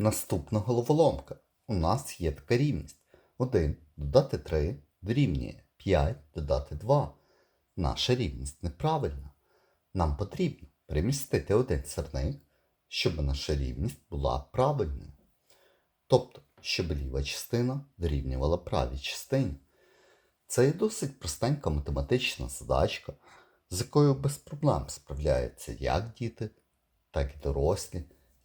Наступна головоломка. У нас є така рівність. 1 додати 3 дорівнює 5 додати 2. Наша рівність неправильна. Нам потрібно перемістити один сірник, щоб наша рівність була правильною. Тобто, щоб ліва частина дорівнювала правій частині. Це є досить простенька математична задачка, з якою без проблем справляються як діти, так і дорослі.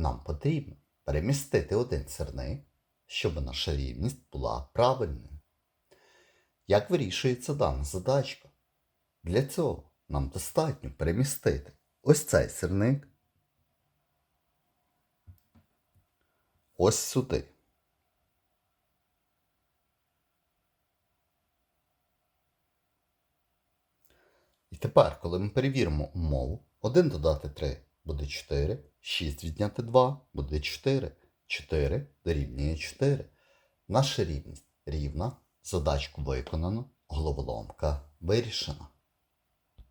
Нам потрібно перемістити один сірник, щоб наша рівність була правильною. Як вирішується дана задачка? Для цього нам достатньо перемістити ось цей сірник ось сюди. І тепер, коли ми перевіримо умову, 1 додати 3 буде 4, 6 відняти 2 буде 4, 4 дорівнює 4. Наша рівність рівна, задачку виконано, головоломка вирішена.